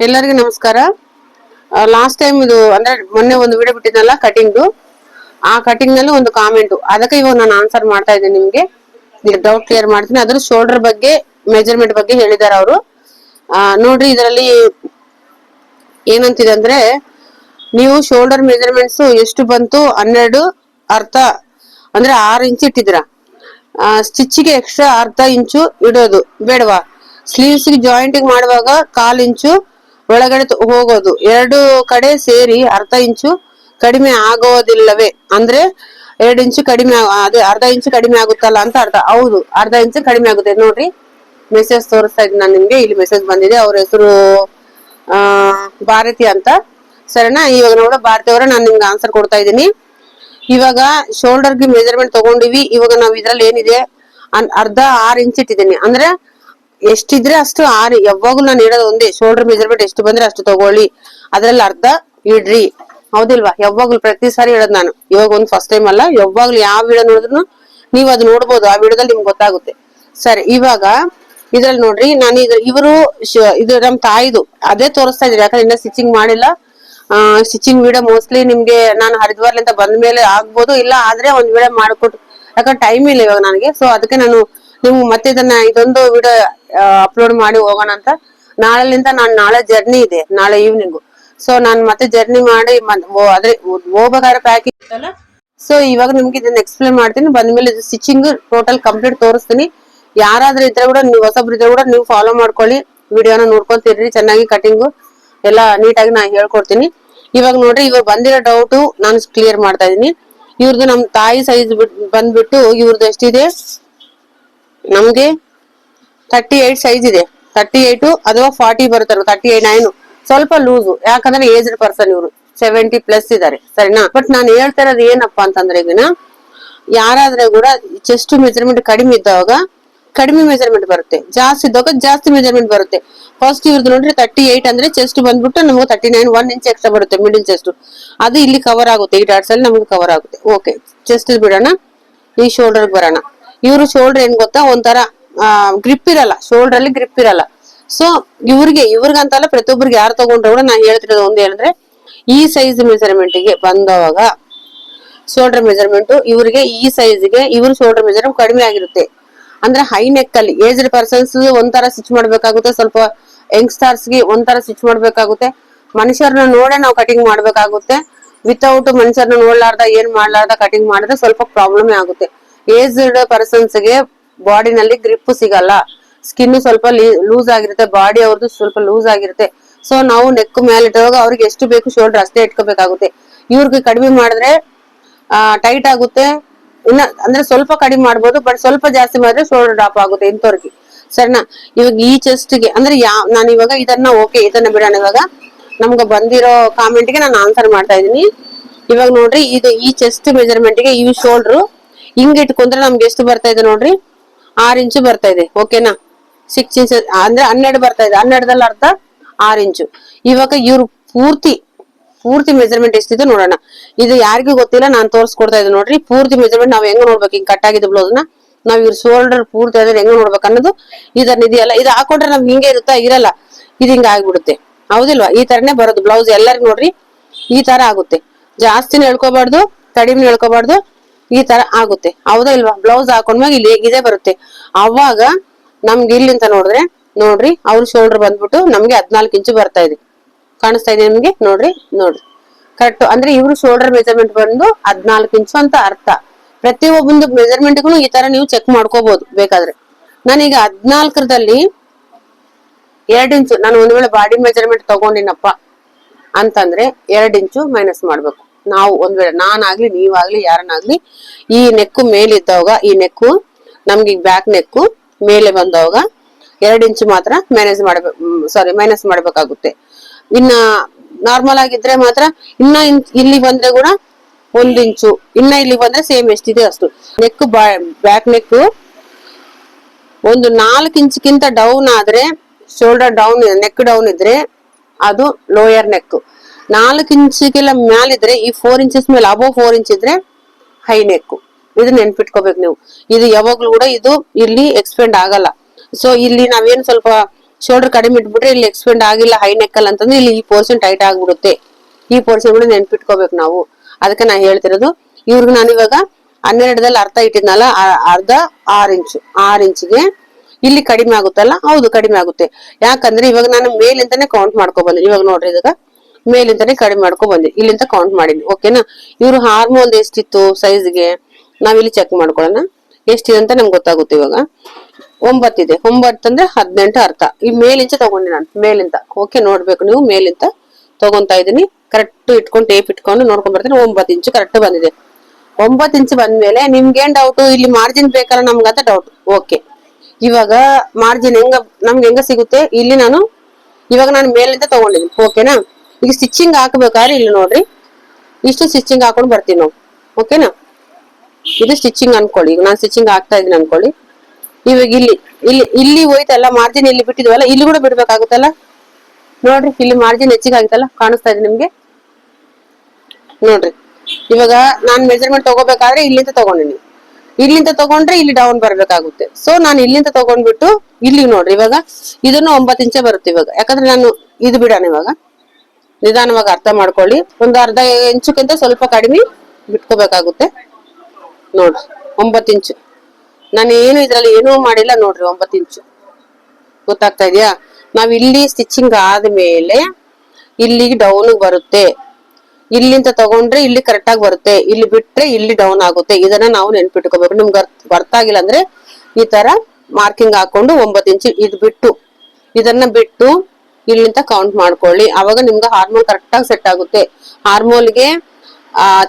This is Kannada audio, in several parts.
ಎಲ್ಲರಿಗೂ ನಮಸ್ಕಾರ. ಲಾಸ್ಟ್ ಟೈಮ್ ಇದು ಅಂದ್ರೆ ಮೊನ್ನೆ ಒಂದು ವಿಡಿಯೋ ಬಿಟ್ಟಿದ್ನಲ್ಲ ಕಟಿಂಗ್ ಆ ಕಟಿಂಗ್ನಲ್ಲಿ ಒಂದು ಕಾಮೆಂಟ್ ಅದಕ್ಕೆ ಇವಾಗ ನಾನು ಆನ್ಸರ್ ಮಾಡ್ತಾ ಇದ್ದೀನಿ ನಿಮ್ಗೆ. ಡೌಟ್ ಕ್ಲಿಯರ್ ಮಾಡ್ತೀನಿ. ಅದ್ರ ಶೋಲ್ಡರ್ ಬಗ್ಗೆ ಮೆಜರ್ಮೆಂಟ್ ಬಗ್ಗೆ ಹೇಳಿದ್ದಾರೆ ಅವರು. ನೋಡ್ರಿ ಇದರಲ್ಲಿ ಏನಂತಿದೆ ಅಂದ್ರೆ, ನೀವು ಶೋಲ್ಡರ್ ಮೆಜರ್ಮೆಂಟ್ಸ್ ಎಷ್ಟು ಬಂತು? ಹನ್ನೆರಡು ಅರ್ಧ, ಅಂದ್ರೆ ಆರು ಇಂಚ್ ಇಟ್ಟಿದ್ರ ಸ್ಟಿಚ್ಗೆ ಎಕ್ಸ್ಟ್ರಾ ಅರ್ಧ ಇಂಚು ಇಡೋದು ಬೇಡವಾ? ಸ್ಲೀವ್ಸ್ ಜಾಯಿಂಟ್ ಮಾಡುವಾಗ ಕಾಲ್ ಇಂಚು ಒಳಗಡೆ ಹೋಗೋದು. ಎರಡು ಕಡೆ ಸೇರಿ ಅರ್ಧ ಇಂಚು ಕಡಿಮೆ ಆಗೋದಿಲ್ಲವೇ? ಅಂದ್ರೆ ಎರಡು ಇಂಚು ಕಡಿಮೆ ಅದೇ ಅರ್ಧ ಇಂಚು ಕಡಿಮೆ ಆಗುತ್ತಲ್ಲ ಅಂತ ಅರ್ಧ ಹೌದು, ಅರ್ಧ ಇಂಚು ಕಡಿಮೆ ಆಗುತ್ತೆ. ನೋಡ್ರಿ ಮೆಸೇಜ್ ತೋರಿಸ್ತಾ ಇದ್ದೀನಿ ನಾನು ನಿಮ್ಗೆ. ಇಲ್ಲಿ ಮೆಸೇಜ್ ಬಂದಿದೆ. ಅವ್ರ ಹೆಸರು, ಆ, ಭಾರತಿ ಅಂತ. ಸರಿನಾ? ಇವಾಗ ನೋಡ, ಭಾರತಿ ಅವರ, ನಾನು ನಿಮ್ಗೆ ಆನ್ಸರ್ ಕೊಡ್ತಾ ಇದ್ದೀನಿ. ಇವಾಗ ಶೋಲ್ಡರ್ಗೆ ಮೆಜರ್ಮೆಂಟ್ ತಗೊಂಡಿವಿ. ಇವಾಗ ನಾವು ಇದ್ರಲ್ಲಿ ಏನಿದೆ? ಅರ್ಧ ಆರ್ ಇಂಚ್ ಇಟ್ಟಿದ್ದೀನಿ ಅಂದ್ರೆ ಎಷ್ಟಿದ್ರೆ ಅಷ್ಟು ಆರಿ. ಯಾವಾಗ್ಲೂ ನಾನು ಹೇಳೋದು ಒಂದೇ ಶೋಲ್ಡರ್ ಮೆಜರ್ಮೆಂಟ್ ಎಷ್ಟು ಬಂದ್ರೆ ಅಷ್ಟು ತಗೊಳ್ಳಿ. ಅದ್ರಲ್ಲಿ ಅರ್ಧ ಇಡ್ರಿ. ಹೌದಿಲ್ವಾ? ಯಾವಾಗ್ಲೂ ಪ್ರತಿ ಸಾರಿ ಹೇಳೋದು ನಾನು. ಇವಾಗ ಒಂದು ಫಸ್ಟ್ ಟೈಮ್ ಅಲ್ಲ, ಯಾವಾಗ್ಲೂ ಯಾವ ವಿಡಿಯೋ ನೋಡಿದ್ರು ನೀವು ಅದು ನೋಡ್ಬೋದು. ಆ ವಿಡಿಯೋದಲ್ಲಿ ನಿಮ್ಗೆ ಗೊತ್ತಾಗುತ್ತೆ. ಸರಿ, ಇವಾಗ ಇದ್ರಲ್ಲಿ ನೋಡ್ರಿ, ನಾನು ಇದ್ರ ಇವರು ಇದು ನಮ್ ತಾಯಿದು. ಅದೇ ತೋರಿಸ್ತಾ ಇದ್ರಿ ಯಾಕಂದ್ರೆ ಇನ್ನ ಸ್ಟಿಚಿಂಗ್ ಮಾಡಿಲ್ಲ. ಸ್ಟಿಚಿಂಗ್ ವಿಡಿಯೋ ಮೋಸ್ಟ್ಲಿ ನಿಮ್ಗೆ ನಾನು ಹರಿದ್ವಾರ್ಲಿಂದ ಬಂದ ಮೇಲೆ ಆಗ್ಬೋದು. ಇಲ್ಲ ಆದ್ರೆ ಒಂದ್ ವಿಡಿಯೋ ಮಾಡ್ಕೊಟ್ಟು ಯಾಕಂದ್ರೆ ಟೈಮ್ ಇಲ್ಲ ಇವಾಗ ನನಗೆ. ಸೊ ಅದಕ್ಕೆ ನಾನು ನೀವು ಮತ್ತೆ ಇದನ್ನ ಇದೊಂದು ವಿಡಿಯೋ ಅಪ್ಲೋಡ್ ಮಾಡಿ ಹೋಗೋಣ ಅಂತ. ನಾಳೆಲಿಂದ ನಾನು ನಾಳೆ ಜರ್ನಿ ಇದೆ, ನಾಳೆ ಈವ್ನಿಂಗ್ ಸೊ ನಾನು ಮತ್ತೆ ಜರ್ನಿ ಮಾಡಿ ಅದ್ರೆ ಹೋಗ್ಬೇಕಾದ್ರೆ ಪ್ಯಾಕಿಂಗ್ ಇತ್ತಲ್ಲ? ಸೊ ಇವಾಗ ನಿಮ್ಗೆ ಇದನ್ನ ಎಕ್ಸ್ಪ್ಲೇನ್ ಮಾಡ್ತೀನಿ. ಬಂದ್ಮೇಲೆ ಸ್ಟಿಚಿಂಗ್ ಟೋಟಲ್ ಕಂಪ್ಲೀಟ್ ತೋರಿಸ್ತೀನಿ. ಯಾರಾದ್ರೂ ಇದ್ರೆ ಕೂಡ ನೀವು, ಹೊಸಬ್ರು ಇದ್ರೆ ಕೂಡ ನೀವು ಫಾಲೋ ಮಾಡ್ಕೊಳ್ಳಿ. ವಿಡಿಯೋನ ನೋಡ್ಕೊಂತಿರ್ರಿ, ಚೆನ್ನಾಗಿ ಕಟಿಂಗ್ ಎಲ್ಲ ನೀಟಾಗಿ ನಾನು ಹೇಳ್ಕೊಡ್ತೀನಿ. ಇವಾಗ ನೋಡ್ರಿ, ಇವಾಗ ಬಂದಿರೋ ಡೌಟು ನಾನು ಕ್ಲಿಯರ್ ಮಾಡ್ತಾ ಇದೀನಿ. ಇವ್ರದ್ದು ನಮ್ ತಾಯಿ ಸೈಜ್ ಬಂದ್ಬಿಟ್ಟು ಇವ್ರದ್ದು ಎಷ್ಟಿದೆ? ನಮ್ಗೆ ತರ್ಟಿ ಏಟ್ ಸೈಜ್ ಇದೆ. ತರ್ಟಿ ಏಟ್ ಅಥವಾ ಫಾರ್ಟಿ ಬರುತ್ತಲ್ಲ ತರ್ಟಿ ಏಟ್ ನೈನ್ ಸ್ವಲ್ಪ ಲೂಸು ಯಾಕಂದ್ರೆ ಏಜ್ಡ್ ಪರ್ಸನ್ ಇವರು. ಸೆವೆಂಟಿ ಪ್ಲಸ್ ಇದಾರೆ. ಸರಿನಾ? ಬಟ್ ನಾನು ಹೇಳ್ತಾ ಇರೋದು ಏನಪ್ಪಾ ಅಂತಂದ್ರೆ ಈಗಿನ ಯಾರಾದ್ರೆ ಕೂಡ ಚೆಸ್ಟ್ ಮೆಜರ್ಮೆಂಟ್ ಕಡಿಮೆ ಇದ್ದಾಗ ಕಡಿಮೆ ಮೆಜರ್ಮೆಂಟ್ ಬರುತ್ತೆ. ಜಾಸ್ತಿ ಇದ್ದಾಗ ಜಾಸ್ತಿ ಮೆಜರ್ಮೆಂಟ್ ಬರುತ್ತೆ. ಫಸ್ಟ್ ಇವ್ರದ್ದು ನೋಡ್ರಿ ತರ್ಟಿ ಏಟ್ ಅಂದ್ರೆ ಚೆಸ್ಟ್ ಬಂದ್ಬಿಟ್ಟು ನಮಗೆ thirty nine one inch extra ಬರುತ್ತೆ ಮಿಡಿಲ್ ಚೆಸ್ಟ್ ಅದು ಇಲ್ಲಿ ಕವರ್ ಆಗುತ್ತೆ. ಈ ಡಾಟ್ಸ್ ಅಲ್ಲಿ ನಮಗೆ ಕವರ್ ಆಗುತ್ತೆ. ಓಕೆ ಚೆಸ್ಟ್ ಬಿಡೋಣ. ಈ ಶೋಲ್ಡರ್ ಬರೋಣ. ಇವರು ಶೋಲ್ಡರ್ ಏನ್ ಗೊತ್ತಾ? ಒಂಥರ ಗ್ರಿಪ್ ಇರಲ್ಲ ಶೋಲ್ಡರ್ ಅಲ್ಲಿ ಗ್ರಿಪ್ ಇರಲ್ಲ. ಸೊ ಇವ್ರಿಗೆ, ಇವ್ರಿಗಂತಲ್ಲ ಪ್ರತಿಯೊಬ್ಬರಿಗೆ ಯಾರು ತಗೊಂಡ್ರು ಕೂಡ ನಾನು ಹೇಳ್ತಿರೋದು ಒಂದ್ ಹೇಳಿದ್ರೆ, ಈ ಸೈಜ್ ಮೆಜರ್ಮೆಂಟ್ಗೆ ಬಂದವಾಗ ಶೋಲ್ಡರ್ ಮೆಜರ್ಮೆಂಟ್ ಇವ್ರಿಗೆ ಈ ಸೈಜ್ಗೆ ಇವ್ರ ಶೋಲ್ಡರ್ ಮೆಜರ್ಮೆಂಟ್ ಕಡಿಮೆ ಆಗಿರುತ್ತೆ. ಅಂದ್ರೆ ಹೈ ನೆಕ್ ಅಲ್ಲಿ ಏಜ್ಡ್ ಪರ್ಸನ್ಸ್ ಒಂಥರ ಸ್ಟಿಚ್ ಮಾಡ್ಬೇಕಾಗುತ್ತೆ, ಸ್ವಲ್ಪ ಯಂಗ್ಸ್ಟರ್ಸ್ಗೆ ಒಂಥರ ಸ್ಟಿಚ್ ಮಾಡ್ಬೇಕಾಗುತ್ತೆ. ಮನುಷ್ಯರನ್ನ ನೋಡೇ ನಾವು ಕಟಿಂಗ್ ಮಾಡ್ಬೇಕಾಗುತ್ತೆ. ವಿತೌಟ್ ಮನುಷ್ಯರನ್ನ ನೋಡ್ಲಾರ್ದ, ಏನ್ ಮಾಡ್ಲಾರ್ದ ಕಟಿಂಗ್ ಮಾಡಿದ್ರೆ ಸ್ವಲ್ಪ ಪ್ರಾಬ್ಲಮ್ ಆಗುತ್ತೆ. ಏಜ್ಡ್ ಪರ್ಸನ್ಸ್ಗೆ ಬಾಡಿನಲ್ಲಿ ಗ್ರಿಪ್ ಸಿಗಲ್ಲ. ಸ್ಕಿನ್ ಸ್ವಲ್ಪ ಲೂಸ್ ಆಗಿರುತ್ತೆ ಬಾಡಿ ಅವ್ರದ್ದು ಸ್ವಲ್ಪ ಲೂಸ್ ಆಗಿರುತ್ತೆ. ಸೊ ನಾವು ನೆಕ್ ಮೇಲೆ ಇಟ್ಟವಾಗ ಅವ್ರಿಗೆ ಎಷ್ಟು ಬೇಕು ಶೋಲ್ಡರ್ ಅಷ್ಟೇ ಇಟ್ಕೋಬೇಕಾಗುತ್ತೆ. ಇವ್ರಿಗೆ ಕಡಿಮೆ ಮಾಡಿದ್ರೆ ಟೈಟ್ ಆಗುತ್ತೆ. ಇನ್ನ, ಅಂದ್ರೆ ಸ್ವಲ್ಪ ಕಡಿಮೆ ಮಾಡ್ಬೋದು ಬಟ್ ಸ್ವಲ್ಪ ಜಾಸ್ತಿ ಮಾಡಿದ್ರೆ ಶೋಲ್ಡರ್ ಡ್ರಾಪ್ ಆಗುತ್ತೆ ಇಂಥವ್ರಿಗೆ. ಸರಿನಾ? ಇವಾಗ ಈ ಚೆಸ್ಟ್ಗೆ, ಅಂದ್ರೆ ಯಾವ ನಾನು ಇವಾಗ ಇದನ್ನ ಓಕೆ ಇದನ್ನ ಬಿಡೋಣ ಇವಾಗ. ನಮ್ಗೆ ಬಂದಿರೋ ಕಾಮೆಂಟ್ಗೆ ನಾನು ಆನ್ಸರ್ ಮಾಡ್ತಾ ಇದೀನಿ ಇವಾಗ ನೋಡ್ರಿ, ಇದು ಈ ಚೆಸ್ಟ್ ಮೆಜರ್ಮೆಂಟ್ಗೆ ಈ ಶೋಲ್ಡ್ರು ಹಿಂಗ್ ಇಟ್ಕೊಂಡ್ರೆ ನಮ್ಗೆ ಎಷ್ಟು ಬರ್ತಾ ಇದೆ ನೋಡ್ರಿ? ಆರ್ ಇಂಚು ಬರ್ತಾ ಇದೆ ಓಕೆನಾ ಸಿಕ್ಸ್ ಇಂಚ್ ಅಂದ್ರೆ ಹನ್ನೆರಡು ಬರ್ತಾ ಇದೆ ಹನ್ನೆರಡದಲ್ಲಿ ಅರ್ಧ, ಆರ್ ಇಂಚು. ಇವಾಗ ಇವ್ರು ಪೂರ್ತಿ ಪೂರ್ತಿ ಮೆಜರ್ಮೆಂಟ್ ಎಷ್ಟಿದೆ ನೋಡೋಣ. ಇದು ಯಾರಿಗೂ ಗೊತ್ತಿಲ್ಲ, ನಾನು ತೋರಿಸ್ಕೊಡ್ತಾ ಇದ್ದೀನಿ ನೋಡ್ರಿ. ಪೂರ್ತಿ ಮೆಜರ್ಮೆಂಟ್ ನಾವ್ ಹೆಂಗ್ ನೋಡ್ಬೇಕು? ಹಿಂಗ್ ಕಟ್ ಆಗಿದ್ದು ಬ್ಲೌಸ್ನ ನಾವ್ ಇವ್ರ ಶೋಲ್ಡರ್ ಪೂರ್ತಿ ಆದ್ರೆ ಹೆಂಗ್ ನೋಡ್ಬೇಕು ಅನ್ನೋದು ಇದನ್ನ ಇದೆಯಲ್ಲ. ಇದು ಹಾಕೊಂಡ್ರೆ ನಮ್ಗೆ ಹಿಂಗೆ ಇರುತ್ತಾ? ಇರಲ್ಲ. ಇದು ಹಿಂಗ ಆಗ್ಬಿಡುತ್ತೆ. ಹೌದಿಲ್ವಾ? ಈ ತರನೇ ಬರೋದು. ಬ್ಲೌಸ್ ಎಲ್ಲರಿಗೂ ನೋಡ್ರಿ, ಈ ತರ ಆಗುತ್ತೆ. ಜಾಸ್ತಿನ ಹೇಳ್ಕೋಬಾರ್ದು ಕಡಿಮೆ ಹೇಳ್ಕೊಬಾರ್ದು. ಈ ತರ ಆಗುತ್ತೆ. ಹೌದಾ ಇಲ್ವಾ? ಬ್ಲೌಸ್ ಹಾಕೊಂಡ್ಮ್ಯಾಗ ಇಲ್ಲಿ ಇದೇ ಬರುತ್ತೆ. ಅವಾಗ ನಮ್ಗೆ ಇಲ್ಲಿಂತ ನೋಡಿದ್ರೆ, ನೋಡ್ರಿ, ಅವ್ರ ಶೋಲ್ಡರ್ ಬಂದ್ಬಿಟ್ಟು ನಮ್ಗೆ ಹದ್ನಾಲ್ಕು ಇಂಚು ಬರ್ತಾ ಇದೆ. ಕಾಣಿಸ್ತಾ ಇದೆ ನಿಮ್ಗೆ? ನೋಡ್ರಿ ನೋಡ್ರಿ. ಕರೆಕ್ಟ್ ಅಂದ್ರೆ ಇವ್ರು ಶೋಲ್ಡರ್ ಮೆಜರ್ಮೆಂಟ್ ಬಂದು ಹದ್ನಾಲ್ಕು ಇಂಚು ಅಂತ ಅರ್ಥ. ಪ್ರತಿಯೊಬ್ಬೊಂದು ಮೆಜರ್ಮೆಂಟ್ಗೂ ಈ ತರ ನೀವು ಚೆಕ್ ಮಾಡ್ಕೋಬಹುದು ಬೇಕಾದ್ರೆ. ನಾನೀಗ ಹದ್ನಾಲ್ಕರದಲ್ಲಿ ಎರಡ್ ಇಂಚು ನಾನು ಒಂದ್ ವೇಳೆ ಬಾಡಿ ಮೆಜರ್ಮೆಂಟ್ ತಗೊಂಡಿನಪ್ಪ ಅಂತಂದ್ರೆ ಎರಡ್ ಇಂಚು ಮೈನಸ್ ಮಾಡ್ಬೇಕು. ನಾವು ಒಂದ್ ವೇಳೆ ನಾನಾಗ್ಲಿ, ನೀವಾಗ್ಲಿ, ಯಾರನ್ನಾಗ್ಲಿ ಈ ನೆಕ್ಕು ಮೇಲಿದ್ದವಾಗ, ಈ ನೆಕ್ಕು ನಮ್ಗೆ ಬ್ಯಾಕ್ ನೆಕ್ಕು ಮೇಲೆ ಬಂದವಾಗ ಎರಡ್ ಇಂಚು ಮಾತ್ರ ಮ್ಯಾನೇಜ್ ಮಾಡ್ಬೇಕು ಸಾರಿ ಮೈನಸ್ ಮಾಡ್ಬೇಕಾಗುತ್ತೆ. ಇನ್ನ ನಾರ್ಮಲ್ ಆಗಿದ್ರೆ ಮಾತ್ರ ಇನ್ನ ಇನ್- ಇಲ್ಲಿ ಬಂದ್ರೆ ಕೂಡ ಒಂದ್ ಇಂಚು ಇನ್ನ ಇಲ್ಲಿ ಬಂದ್ರೆ ಸೇಮ್ ಎಷ್ಟಿದೆ ಅಷ್ಟು. ನೆಕ್ ಬ್ಯಾಕ್ ನೆಕ್ ಒಂದು ನಾಲ್ಕು ಇಂಚ್ಗಿಂತ ಡೌನ್ ಆದ್ರೆ ಶೋಲ್ಡರ್ ಡೌನ್ ನೆಕ್ ಡೌನ್ ಇದ್ರೆ ಅದು ಲೋಯರ್ ನೆಕ್ ನಾಲ್ಕು ಇಂಚಿಗೆಲ್ಲ ಮ್ಯಾಲಿದ್ರೆ ಈ ಫೋರ್ ಇಂಚಸ್ ಮೇಲೆ ಅಬೋ ಫೋರ್ ಇಂಚ್ ಇದ್ರೆ ಹೈ ನೆಕ್ ಇದು ನೆನ್ಪಿಟ್ಕೋಬೇಕು ನೀವು. ಇದು ಯಾವಾಗ್ಲೂ ಕೂಡ ಇದು ಇಲ್ಲಿ ಎಕ್ಸ್ಪೆಂಡ್ ಆಗಲ್ಲ. ಸೊ ಇಲ್ಲಿ ನಾವೇನ್ ಸ್ವಲ್ಪ ಶೋಲ್ಡರ್ ಕಡಿಮೆ ಇಟ್ಬಿಟ್ರೆ ಇಲ್ಲಿ ಎಕ್ಸ್ಪೆಂಡ್ ಆಗಿಲ್ಲ ಹೈ ನೆಕ್ಕಲ್ ಅಂತಂದ್ರೆ ಇಲ್ಲಿ ಈ ಪೋರ್ಷನ್ ಟೈಟ್ ಆಗ್ಬಿಡುತ್ತೆ. ಈ ಪೋರ್ಷನ್ ಕೂಡ ನೆನ್ಪಿಟ್ಕೋಬೇಕು ನಾವು. ಅದಕ್ಕೆ ನಾ ಹೇಳ್ತಿರೋದು, ಇವ್ರಿಗೆ ನಾನು ಇವಾಗ ಹನ್ನೆರಡದಲ್ಲಿ ಅರ್ಧ ಇಟ್ಟಿದ್ನಲ್ಲ ಅರ್ಧ ಆರ್ ಇಂಚು, ಆರ್ ಇಂಚಿಗೆ ಇಲ್ಲಿ ಕಡಿಮೆ ಆಗುತ್ತಲ್ಲ, ಹೌದು ಕಡಿಮೆ ಆಗುತ್ತೆ. ಯಾಕಂದ್ರೆ ಇವಾಗ ನಾನು ಮೇಲಿಂದಾನೆ ಕೌಂಟ್ ಮಾಡ್ಕೊ ಬಂದಿನಿ ಇವಾಗ ನೋಡ್ರಿ ಇದಾಗ. ಮೇಲಿಂದಾನೆ ಕಡಿಮೆ ಮಾಡ್ಕೊ ಬಂದಿ ಇಲ್ಲಿಂದ ಕೌಂಟ್ ಮಾಡಿದ್ವಿ. ಓಕೆನಾ ಇವ್ರು ಹಾರ್ಮೋನ್ ಎಷ್ಟಿತ್ತು ಸೈಜ್ಗೆ ನಾವಿಲ್ಲಿ ಚೆಕ್ ಮಾಡ್ಕೊಳ್ಳೋಣ. ಎಷ್ಟಿದೆ ಅಂತ ನಮ್ಗೆ ಗೊತ್ತಾಗುತ್ತೆ ಇವಾಗ. ಒಂಬತ್ತಿದೆ. ಒಂಬತ್ತಂದ್ರೆ ಹದಿನೆಂಟು ಅರ್ಥ. ಈ ಮೇಲಿಂಚ ತಗೊಂಡಿ ನಾನು. ಮೇಲಿಂದ. ಓಕೆ ನೋಡ್ಬೇಕು ನೀವು. ಮೇಲಿಂದ ತಗೊಂತಾ ಇದೀನಿ ಕರೆಕ್ಟ್ ಇಟ್ಕೊಂಡು ಟೇಪ್ ಇಟ್ಕೊಂಡು ನೋಡ್ಕೊಂಡ್ ಬರ್ತೀನಿ. ಒಂಬತ್ತು ಇಂಚು ಕರೆಕ್ಟ್ ಬಂದಿದೆ. ಒಂಬತ್ತು ಇಂಚು ಬಂದ್ಮೇಲೆ ನಿಮ್ಗೇನ್ ಡೌಟು ಇಲ್ಲಿ ಮಾರ್ಜಿನ್ ಬೇಕಲ್ಲ ಅಂತ ಡೌಟ್ ಓಕೆ ಇವಾಗ ಮಾರ್ಜಿನ್ ಹೆಂಗ, ನಮ್ಗೆ ಹೆಂಗ ಸಿಗುತ್ತೆ? ಇಲ್ಲಿ ನಾನು ಇವಾಗ ನಾನು ಮೇಲಿಂದ ತಗೊಂಡಿದ್ದೀನಿ. ಓಕೆನಾ ಈಗ ಸ್ಟಿಚಿಂಗ್ ಹಾಕ್ಬೇಕಾದ್ರೆ ಇಲ್ಲಿ ನೋಡ್ರಿ, ಇಷ್ಟು ಸ್ಟಿಚಿಂಗ್ ಹಾಕೊಂಡು ಬರ್ತೀವಿ ನಾವು. ಓಕೆನಾ ಇದು ಸ್ಟಿಚಿಂಗ್ ಅನ್ಕೊಳ್ಳಿ. ಈಗ ನಾನು ಸ್ಟಿಚಿಂಗ್ ಹಾಕ್ತಾ ಇದೀನಿ ಅನ್ಕೊಳ್ಳಿ. ಇವಾಗ ಇಲ್ಲಿ ಇಲ್ಲಿ ಇಲ್ಲಿ ಹೋಯ್ತಲ್ಲ ಮಾರ್ಜಿನ್ ಇಲ್ಲಿ ಬಿಟ್ಟಿದ್ವಲ್ಲ, ಇಲ್ಲಿ ಕೂಡ ಬಿಡ್ಬೇಕಾಗುತ್ತಲ್ಲ? ನೋಡ್ರಿ, ಇಲ್ಲಿ ಮಾರ್ಜಿನ್ ಹೆಚ್ಚಿಗೆ ಆಗುತ್ತಲ್ಲ ಕಾಣಿಸ್ತಾ ಇದೆ ನಿಮ್ಗೆ? ನೋಡ್ರಿ. ಇವಾಗ ನಾನ್ ಮೆಜರ್ಮೆಂಟ್ ತಗೋಬೇಕಾದ್ರೆ ಇಲ್ಲಿಂದ ತಗೊಂಡಿನಿ. ಇಲ್ಲಿಂದ ತಗೊಂಡ್ರೆ ಇಲ್ಲಿ ಡೌನ್ ಬರ್ಬೇಕಾಗುತ್ತೆ. ಸೊ ನಾನು ಇಲ್ಲಿಂದ ತಗೊಂಡ್ಬಿಟ್ಟು, ಇಲ್ಲಿ ನೋಡ್ರಿ, ಇವಾಗ ಇದನ್ನು ಒಂಬತ್ತು ಇಂಚೆ ಬರುತ್ತೆ ಇವಾಗ. ಯಾಕಂದ್ರೆ ನಾನು ಇದು ಬಿಡೋಣ ಇವಾಗ. ನಿಧಾನವಾಗಿ ಅರ್ಥ ಮಾಡ್ಕೊಳ್ಳಿ. ಒಂದು ಅರ್ಧ ಇಂಚುಕ್ಕಿಂತ ಸ್ವಲ್ಪ ಕಡಿಮೆ ಬಿಟ್ಕೋಬೇಕಾಗುತ್ತೆ. ನೋಡ್ರಿ, ಒಂಬತ್ತು ಇಂಚು. ನಾನು ಏನು ಇದರಲ್ಲಿ ಏನೂ ಮಾಡಿಲ್ಲ ನೋಡ್ರಿ, ಒಂಬತ್ತು ಇಂಚು. ಗೊತ್ತಾಗ್ತಾ ಇದೆಯಾ? ನಾವು ಇಲ್ಲಿ ಸ್ಟಿಚಿಂಗ್ ಆದ್ಮೇಲೆ ಇಲ್ಲಿಗೆ ಡೌನ್ ಬರುತ್ತೆ. ಇಲ್ಲಿಂದ ತಗೊಂಡ್ರೆ ಇಲ್ಲಿ ಕರೆಕ್ಟ್ ಆಗಿ ಬರುತ್ತೆ. ಇಲ್ಲಿ ಬಿಟ್ರೆ ಇಲ್ಲಿ ಡೌನ್ ಆಗುತ್ತೆ. ಇದನ್ನ ನಾವು ನೆನ್ಪಿಟ್ಕೋಬೇಕು. ನಿಮ್ಗೆ ಅರ್ಥ ಆಗಿಲ್ಲ ಅಂದ್ರೆ ಈ ತರ ಮಾರ್ಕಿಂಗ್ ಹಾಕೊಂಡು ಒಂಬತ್ತು ಇಂಚು ಇದು ಬಿಟ್ಟು, ಇದನ್ನ ಬಿಟ್ಟು ಇಲ್ಲಿಂದ ಕೌಂಟ್ ಮಾಡ್ಕೊಳ್ಳಿ. ಅವಾಗ ನಿಮ್ಗೆ ಹಾರ್ಮೋನ್ ಕರೆಕ್ಟ್ ಆಗಿ ಸೆಟ್ ಆಗುತ್ತೆ. ಹಾರ್ಮೋನ್ಗೆ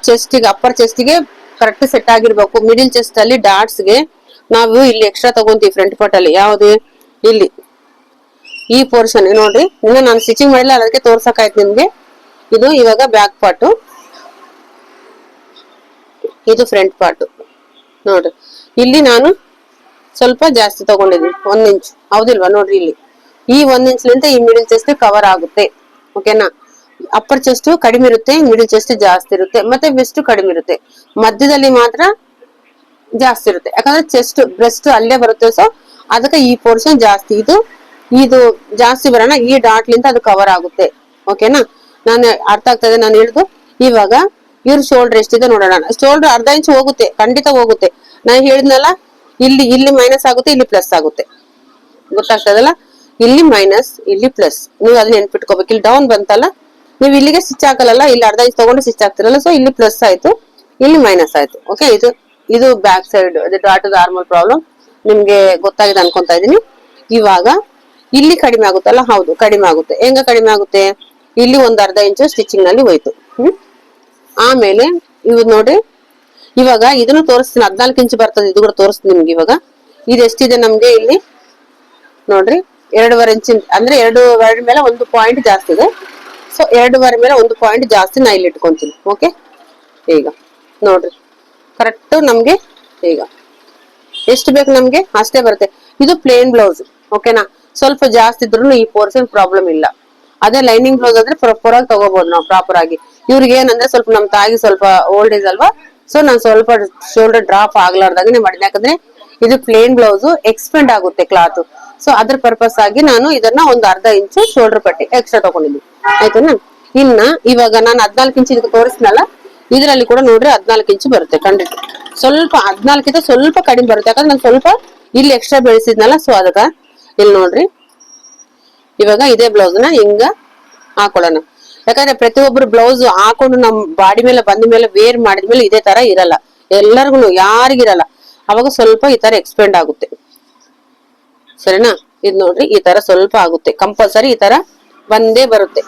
ಚೆಸ್ಟಿಗೆ ಅಪ್ಪರ್ ಚೆಸ್ಟಿಗೆ ಕರೆಕ್ಟ್ ಸೆಟ್ ಆಗಿರ್ಬೇಕು. ಮಿಡಿಲ್ ಚೆಸ್ಟ್ ಅಲ್ಲಿ ಡಾಟ್ಸ್ಗೆ ನಾವು ಇಲ್ಲಿ ಎಕ್ಸ್ಟ್ರಾ ತಗೊಂತೀವಿ ಫ್ರಂಟ್ ಪಾರ್ಟ್ ಅಲ್ಲಿ. ಯಾವ್ದು? ಇಲ್ಲಿ. ಈ ಪೋರ್ಷನ್ ನೋಡ್ರಿ. ಇನ್ನು ನಾನು ಸ್ಟಿಚಿಂಗ್ ಮಾಡಿಲ್ಲ, ಅದಕ್ಕೆ ತೋರ್ಸಕ್ಕಾಯ್ತು ನಿಮ್ಗೆ. ಇದು ಇವಾಗ ಬ್ಯಾಕ್ ಪಾರ್ಟ್ ಇದು ಫ್ರಂಟ್ ಪಾರ್ಟ್ ನೋಡ್ರಿ. ಇಲ್ಲಿ ನಾನು ಸ್ವಲ್ಪ ಜಾಸ್ತಿ ತಗೊಂಡಿದ್ದೀನಿ. ಒಂದ್ ಇಂಚ್ ಹೌದಿಲ್ವಾ? ನೋಡ್ರಿ ಇಲ್ಲಿ. ಈ ಒಂದ್ ಇಂಚ್ಲಿಂದ ಈ ಮಿಡಿಲ್ ಚೆಸ್ಟ್ ಕವರ್ ಆಗುತ್ತೆ. ಓಕೆನಾ ಅಪ್ಪರ್ ಚೆಸ್ಟ್ ಕಡಿಮೆ ಇರುತ್ತೆ ಮಿಡಿಲ್ ಚೆಸ್ಟ್ ಜಾಸ್ತಿ ಇರುತ್ತೆ, ಮತ್ತೆ ವೆಸ್ಟ್ ಕಡಿಮೆ ಇರುತ್ತೆ. ಮಧ್ಯದಲ್ಲಿ ಮಾತ್ರ ಜಾಸ್ತಿ ಇರುತ್ತೆ. ಯಾಕಂದ್ರೆ ಚೆಸ್ಟ್ ಬ್ರೆಸ್ಟ್ ಅಲ್ಲೇ ಬರುತ್ತೆ ಸೊ ಅದಕ್ಕೆ ಈ ಪೋರ್ಷನ್ ಜಾಸ್ತಿ. ಇದು ಇದು ಜಾಸ್ತಿ ಬರೋಣ, ಈ ಡಾಟ್ ಲಿಂದ ಅದು ಕವರ್ ಆಗುತ್ತೆ. ಓಕೆನಾ ನಾನು ಅರ್ಥ ಆಗ್ತಾ ಇದೆ, ನಾನು ಹೇಳಿದ್ದು ಇವಾಗ, ಇವ್ರ ಶೋಲ್ಡರ್ ಎಷ್ಟಿದೆ ನೋಡೋಣ. ಶೋಲ್ಡರ್ ಅರ್ಧ ಇಂಚ್ ಹೋಗುತ್ತೆ, ಖಂಡಿತ ಹೋಗುತ್ತೆ. ನಾನು ಹೇಳಿದ್ನಲ್ಲ, ಇಲ್ಲಿ ಇಲ್ಲಿ ಮೈನಸ್ ಆಗುತ್ತೆ, ಇಲ್ಲಿ ಪ್ಲಸ್ ಆಗುತ್ತೆ. ಗೊತ್ತಾಗ್ತದಲ್ಲ ಇಲ್ಲಿ ಮೈನಸ್ ಇಲ್ಲಿ ಪ್ಲಸ್ ನೀವು ಅದನ್ನ ನೆನ್ಪಿಟ್ಕೋಬೇಕು ಇಲ್ಲಿ ಡೌನ್ ಬಂತಲ್ಲ, ನೀವು ಇಲ್ಲಿಗೆ ಸ್ಟಿಚ್ ಹಾಕಲ್ಲ ಇಲ್ಲಿ ಅರ್ಧ ಇಂಚ್ ತಗೊಂಡು ಸ್ಟಿಚ್ ಆಗ್ತಿರಲ್ಲ ಸೊ ಇಲ್ಲಿ ಪ್ಲಸ್ ಆಯ್ತು, ಇಲ್ಲಿ ಮೈನಸ್ ಆಯ್ತು. ಓಕೆ ಇದು ಇದು ಬ್ಯಾಕ್ ಸೈಡ್ ಇದು ಡಾಟ್ ಆರ್ಮಲ್ ಪ್ರಾಬ್ಲಮ್ ನಿಮ್ಗೆ ಗೊತ್ತಾಗಿದೆ ಅನ್ಕೊಂತಾ ಇದೀನಿ ಇವಾಗ, ಇಲ್ಲಿ ಕಡಿಮೆ ಆಗುತ್ತಲ್ಲ, ಹೌದು, ಕಡಿಮೆ ಆಗುತ್ತೆ. ಹೆಂಗ ಕಡಿಮೆ ಆಗುತ್ತೆ? ಇಲ್ಲಿ ಒಂದು ಅರ್ಧ ಇಂಚು ಸ್ಟಿಚಿಂಗ್ನಲ್ಲಿ ಹೋಯ್ತು. ಆಮೇಲೆ ಇವ್ ನೋಡಿ, ಇವಾಗ ಇದನ್ನು ತೋರಿಸ್ತೀನಿ, ಹದ್ನಾಲ್ಕು ಇಂಚು ಬರ್ತದೆ, ಇದು ಕೂಡ ತೋರಿಸ್ತೀನಿ ನಿಮ್ಗೆ ಇವಾಗ. ಇದು ಎಷ್ಟಿದೆ ನಮ್ಗೆ ಇಲ್ಲಿ? ನೋಡ್ರಿ ಎರಡೂವರೆ ಇಂಚಿನ, ಅಂದ್ರೆ ಎರಡೂವರೆ ಮೇಲೆ ಒಂದು ಪಾಯಿಂಟ್ ಜಾಸ್ತಿ ಇದೆ. ಸೊ ಎರಡೂವರೆ ಮೇಲೆ ಒಂದು ಪಾಯಿಂಟ್ ಜಾಸ್ತಿ ನಾ ಇಲ್ಲಿ ಇಟ್ಕೊಂತೀನಿ ಓಕೆ ಈಗ, ನೋಡ್ರಿ. ಕರೆಕ್ಟ್ ನಮಗೆ, ಈಗ. ಎಷ್ಟು ಬೇಕು ನಮಗೆ? ಅಷ್ಟೇ ಬರುತ್ತೆ. ಇದು ಪ್ಲೇನ್ ಬ್ಲೌಸ್ ಓಕೆನಾ ಸ್ವಲ್ಪ ಜಾಸ್ತಿ ಇದ್ರೂ ಈ ಪೋರ್ಷನ್ ಪ್ರಾಬ್ಲಮ್ ಇಲ್ಲ. ಅದೇ ಲೈನಿಂಗ್ ಬ್ಲೌಸ್ ಆದ್ರೆ ಪ್ರಾಪರ್ ಆಗಿ ತಗೋಬಹುದು ನಾವು ಪ್ರಾಪರ್ ಆಗಿ. ಇವ್ರಿಗೆ ಏನಂದ್ರೆ ಸ್ವಲ್ಪ ನಮ್ ತಾಯಿಗೆ ಸ್ವಲ್ಪ ಓಲ್ಡ್ ಏಜ್ ಅಲ್ವಾ? ಸೊ ನಾನು ಸ್ವಲ್ಪ ಶೋಲ್ಡರ್ ಡ್ರಾಪ್ ಆಗ್ಲಾರ್ದಾಗನೆ ಮಾಡಿದ್ದೆ ಯಾಕಂದ್ರೆ ಇದು ಪ್ಲೇನ್ ಬ್ಲೌಸ್ ಎಕ್ಸ್ಪೆಂಡ್ ಆಗುತ್ತೆ ಕ್ಲಾತ್ ಸೊ ಅದ್ರ ಪರ್ಪಸ್ ಆಗಿ ನಾನು ಇದನ್ನ ಒಂದು ಅರ್ಧ ಇಂಚು ಶೋಲ್ಡರ್ ಪಟ್ಟಿ ಎಕ್ಸ್ಟ್ರಾ ತಗೊಂಡಿದ್ದೀನಿ ಆಯ್ತೇನಾ? ಇನ್ನ ಇವಾಗ ನಾನು ಹದ್ನಾಲ್ಕು ಇಂಚ್ ಇದಕ್ಕೆ ತೋರಿಸ್ನಲ್ಲ, ಇದರಲ್ಲಿ ಕೂಡ ನೋಡ್ರಿ ಹದ್ನಾಲ್ಕು ಇಂಚು ಬರುತ್ತೆ ಖಂಡಿತ. ಸ್ವಲ್ಪ ಹದ್ನಾಲ್ಕಿಂತ ಸ್ವಲ್ಪ ಕಡಿಮೆ ಬರುತ್ತೆ, ಯಾಕಂದ್ರೆ ನಾನು ಸ್ವಲ್ಪ ಇಲ್ಲಿ ಎಕ್ಸ್ಟ್ರಾ ಬೆಳೆಸಿದ್ನಲ್ಲ ಸೊ ಅದಕ್ಕ ಇಲ್ಲಿ ನೋಡ್ರಿ. ಇವಾಗ ಇದೇ ಬ್ಲೌಸ್ನ ಹಿಂಗ ಹಾಕೊಳ್ಳೋಣ. ಯಾಕಂದ್ರೆ ಪ್ರತಿಯೊಬ್ರು ಬ್ಲೌಸ್ ಹಾಕೊಂಡು ನಮ್ ಬಾಡಿ ಮೇಲೆ ಬಂದ ಮೇಲೆ ವೇರ್ ಮಾಡಿದ್ಮೇಲೆ ಇದೇ ತರ ಇರಲ್ಲ. ಎಲ್ಲರಿಗೂ ಯಾರಿಗಿರಲ್ಲ ಅವಾಗ ಸ್ವಲ್ಪ ಈ ತರ ಎಕ್ಸ್ಪೆಂಡ್ ಆಗುತ್ತೆ. ಸರಿನಾ? ಇದ್ ನೋಡ್ರಿ, ಈ ತರ ಸ್ವಲ್ಪ ಆಗುತ್ತೆ. ಕಂಪಲ್ಸರಿ ಈ ತರ ಬಂದೇ ಬರುತ್ತೆ.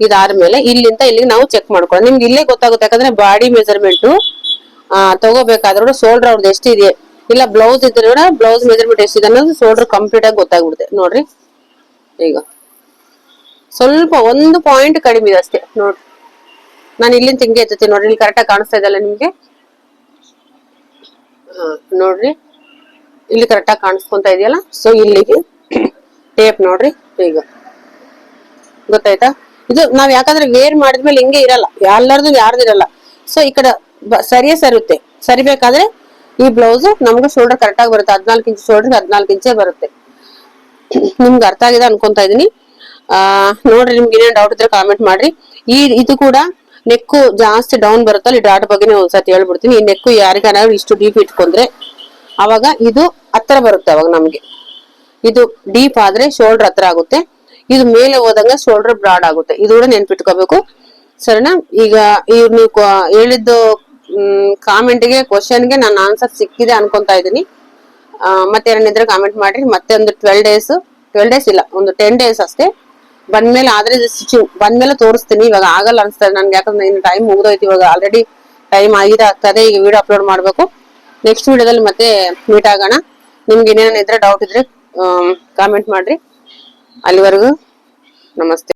ಇದಾದ್ಮೇಲೆ ಇಲ್ಲಿಂದ ಇಲ್ಲಿಗೆ ನಾವು ಚೆಕ್ ಮಾಡ್ಕೊಳ್ಳೋಣ. ನಿಮ್ಗೆ ಇಲ್ಲೇ ಗೊತ್ತಾಗುತ್ತೆ, ಯಾಕಂದ್ರೆ ಬಾಡಿ ಮೆಜರ್ಮೆಂಟ್ ತಗೋಬೇಕಾದ್ರೂ ಶೋಲ್ಡರ್ ಅವ್ರದ್ದು ಎಷ್ಟಿದೆ? ಇಲ್ಲ ಬ್ಲೌಸ್ ಇದ್ರೆ ಕೂಡ ಬ್ಲೌಸ್ ಮೆಜರ್ಮೆಂಟ್ ಎಷ್ಟಿದೆ ಅನ್ನೋದು ಶೋಲ್ಡರ್ ಕಂಪ್ಲೀಟ್ ಆಗಿ ಗೊತ್ತಾಗ್ಬಿಡುತ್ತೆ. ನೋಡ್ರಿ. ಈಗ ಸ್ವಲ್ಪ ಒಂದು ಪಾಯಿಂಟ್ ಕಡಿಮೆ ಇದೆ ಅಷ್ಟೇ. ನೋಡ್ರಿ ನಾನು ಇಲ್ಲಿಂದ ಹಿಂಗೆ ಎತ್ತೀನಿ ನೋಡ್ರಿ. ಇಲ್ಲಿ ಕರೆಕ್ಟಾಗಿ ಕಾಣಿಸ್ತಾ ಇದೆಯಲ್ಲ ನಿಮ್ಗೆ? ನೋಡ್ರಿ. ಇಲ್ಲಿ ಕರೆಕ್ಟಾಗಿ ಕಾಣಿಸ್ಕೊಂತ ಇದೆಯಲ್ಲ? ಸೊ ಇಲ್ಲಿಗೆ ಟೇಪ್ ನೋಡ್ರಿ, ಈಗ. ಗೊತ್ತಾಯ್ತಾ? ಇದು ನಾವ್ ಯಾಕಂದ್ರೆ ವೇರ್ ಮಾಡಿದ್ಮೇಲೆ ಹಿಂಗೆ ಇರಲ್ಲ. ಎಲ್ಲರದು ಯಾರ್ದಿರಲ್ಲ ಸೊ ಈ ಕಡೆ ಸರಿಯೇ ಸರುತ್ತೆ. ಸರಿಬೇಕಾದ್ರೆ ಈ ಬ್ಲೌಸ್ ನಮ್ಗೆ ಶೋಲ್ಡರ್ ಕರೆಕ್ಟ್ ಆಗಿ ಬರುತ್ತೆ. ಹದ್ನಾಲ್ಕು ಇಂಚ್ ಶೋಲ್ಡರ್ ಹದ್ನಾಲ್ಕು ಇಂಚೇ ಬರುತ್ತೆ. ನಿಮ್ಗೆ ಅರ್ಥ ಆಗಿದೆ ಅನ್ಕೊಂತಾ ಇದೀನಿ. ಆ, ನೋಡ್ರಿ, ನಿಮ್ಗೆ ಏನೇನ್ ಡೌಟ್ ಇದ್ರೆ ಕಾಮೆಂಟ್ ಮಾಡ್ರಿ. ಈ, ಇದು ಕೂಡ ನೆಕ್ಕು ಜಾಸ್ತಿ ಡೌನ್ ಬರುತ್ತಲ್ಲ, ಈ ಡಾಟ್ ಬಗ್ಗೆನೇ ಒಂದ್ಸತಿ ಹೇಳ್ಬಿಡ್ತೀನಿ. ಈ ನೆಕ್ಕು ಯಾರಿಗಾರು ಇಷ್ಟು ಡೀಪ್ ಇಟ್ಕೊಂಡ್ರೆ ಅವಾಗ ಇದು ಹತ್ರ ಬರುತ್ತೆ ಅವಾಗ ನಮ್ಗೆ. ಇದು ಡೀಪ್ ಆದ್ರೆ ಶೋಲ್ಡರ್ ಹತ್ರ ಆಗುತ್ತೆ. ಇದು ಮೇಲೆ ಹೋದಂಗ ಶೋಲ್ಡರ್ ಬ್ರಾಡ್ ಆಗುತ್ತೆ. ಇದು ಕೂಡ ನೆನ್ಪಿಟ್ಕೋಬೇಕು. ಸರಿನಾ? ಈಗ ಇವ್ ನೀವು ಹೇಳಿದ್ದು ಕಾಮೆಂಟ್ಗೆ ಕ್ವಶನ್ಗೆ ನಾನು ಆನ್ಸರ್ ಸಿಕ್ಕಿದೆ ಅನ್ಕೊಂತಾ ಇದ್ದೀನಿ. ಮತ್ತೆ ಏನಿದ್ರೆ ಕಾಮೆಂಟ್ ಮಾಡಿ ಮತ್ತೆ ಒಂದು ಟ್ವೆಲ್ ಡೇಸ್ ಟ್ವೆಲ್ ಡೇಸ್ ಇಲ್ಲ, ಒಂದು ಟೆನ್ ಡೇಸ್ ಅಷ್ಟೇ. ಬಂದ್ಮೇಲೆ ಆದ್ರೆ ಸ್ಟಿಚಿಂಗ್ ಬಂದ್ಮೇಲೆ ತೋರಿಸ್ತೀನಿ. ಇವಾಗ ಆಗಲ್ಲ ಅನ್ಸ್ತದೆ ನನ್ಗೆ. ಯಾಕಂದ್ರೆ ಇನ್ನು ಟೈಮ್ ಮುಗಿದೋಯ್ತು. ಇವಾಗ ಆಲ್ರೆಡಿ ಟೈಮ್ ಆಗಿದೆ ಆಗ್ತದೆ. ಈಗ ವಿಡಿಯೋ ಅಪ್ಲೋಡ್ ಮಾಡ್ಬೇಕು. ನೆಕ್ಸ್ಟ್ ವಿಡಿಯೋದಲ್ಲಿ ಮತ್ತೆ ಮೀಟ್ ಆಗೋಣ. ನಿಮ್ಗೆ ಏನೇನಿದ್ರೆ ಡೌಟ್ ಇದ್ರೆ ಕಾಮೆಂಟ್ ಮಾಡ್ರಿ. ಅಲ್ಲಿವರೆಗೂ ನಮಸ್ತೆ.